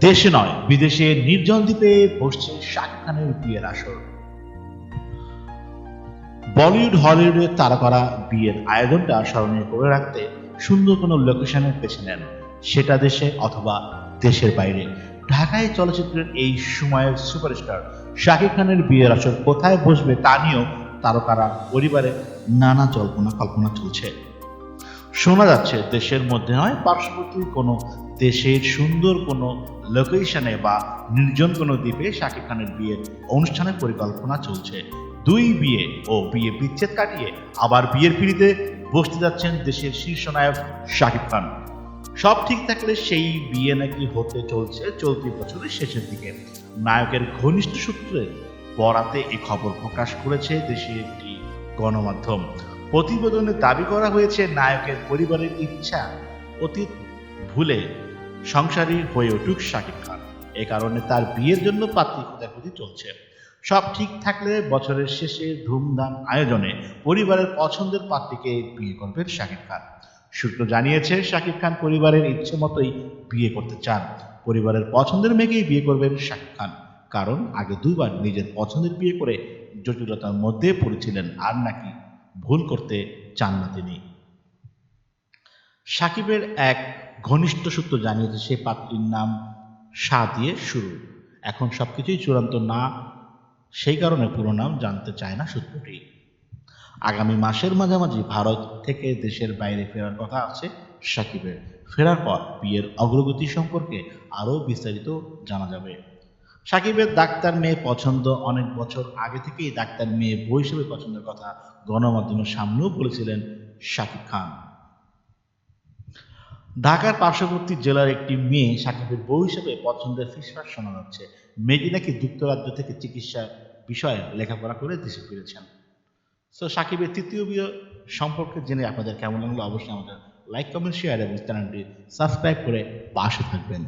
দেশে নয়, বিদেশে নির্জন দ্বীপে বসছে শাকিব খানের বিয়ের আসর। বলিউড হলিউডের তারকারা বিয়ের আয়োজনটা স্মরণীয় করে রাখতে সুন্দর কোনো লোকেশনের বেছে নেন সেটা দেশে অথবা দেশের বাইরে। ঢাকায় চলচ্চিত্রের এই সময়ের সুপারস্টার শাকিব খানের বিয়ের আসর কোথায় বসবে তা নিয়েও তারকারা পরিবারে নানা জল্পনা কল্পনা চলছে শোনা যাচ্ছে দেশের মধ্যে নয়, পার্শ্ববর্তী কোনো দেশের সুন্দর কোনো লোকেশনে বা নির্জন কোনো দ্বীপে শাকিব খানের বিয়ের অনুষ্ঠানের পরিকল্পনা চলছে। দুই বিয়ে ও বিয়ে বিচ্ছেদ কাটিয়ে আবার বিয়ের পিড়িতে বসতে যাচ্ছেন দেশের শীর্ষ নায়ক শাকিব খান। সব ঠিক থাকলে সেই বিয়ে নাকি হতে চলছে চলতি বছরের শেষের দিকে। নায়কের ঘনিষ্ঠ সূত্রে বরাতে এই খবর প্রকাশ করেছে দেশের একটি গণমাধ্যম। প্রতিবেদনে দাবি করা হয়েছে, নায়কের পরিবারের ইচ্ছা অতীত ভুলে সংসারী হয়ে উঠুক শাকিব খান। এ কারণে তার বিয়ের জন্য পাত্রী খোঁজাখুঁজি চলছে। সব ঠিক থাকলে বছরের শেষে ধুমধাম আয়োজনে পরিবারের পছন্দের পাত্রীকে বিয়ে করবেন শাকিব খান। সূত্র জানিয়েছে, শাকিব খান পরিবারের ইচ্ছে মতোই বিয়ে করতে চান। পরিবারের পছন্দের মেয়েকেই বিয়ে করবেন শাকিব খান। কারণ আগে দুবার নিজের পছন্দের বিয়ে করে জটিলতার মধ্যে পড়েছিলেন, আর নাকি ভুল করতে চান না তিনি। সাকিবের এক ঘনিষ্ঠ সূত্র জানিয়েছে সেই পাত্রীর নাম শাহ দিয়ে শুরু। এখন সবকিছুই চূড়ান্ত না, সেই কারণে পুরো নাম জানতে চায় না সূত্রটি। আগামী মাসের মাঝামাঝি ভারত থেকে দেশের বাইরে ফেরার কথা আছে সাকিবের। ফেরার পর বিয়ের অগ্রগতি সম্পর্কে আরও বিস্তারিত জানা যাবে। সাকিবের ডাক্তার মেয়ে পছন্দ অনেক বছর আগে থেকেই ডাক্তার মেয়ে বই হিসেবে পছন্দের কথা গণমাধ্যমের সামনেও বলেছিলেন শাকিব খান। ঢাকার পার্শ্ববর্তী জেলার একটি মেয়ে সাকিবের বউ হিসেবে পছন্দের ফিসফাস শোনা যাচ্ছে মেয়েটি নাকি যুক্তরাজ্য থেকে চিকিৎসা বিষয়ে লেখাপড়া করে দেশে ফিরেছেন। সো সাকিবের তৃতীয় বিয়ে সম্পর্কে জেনে আপনাদের কেমন লাগল? অবশ্যই আমাদের লাইক কমেন্ট শেয়ার এবং চ্যানেলটি সাবস্ক্রাইব করে পাশে থাকবেন।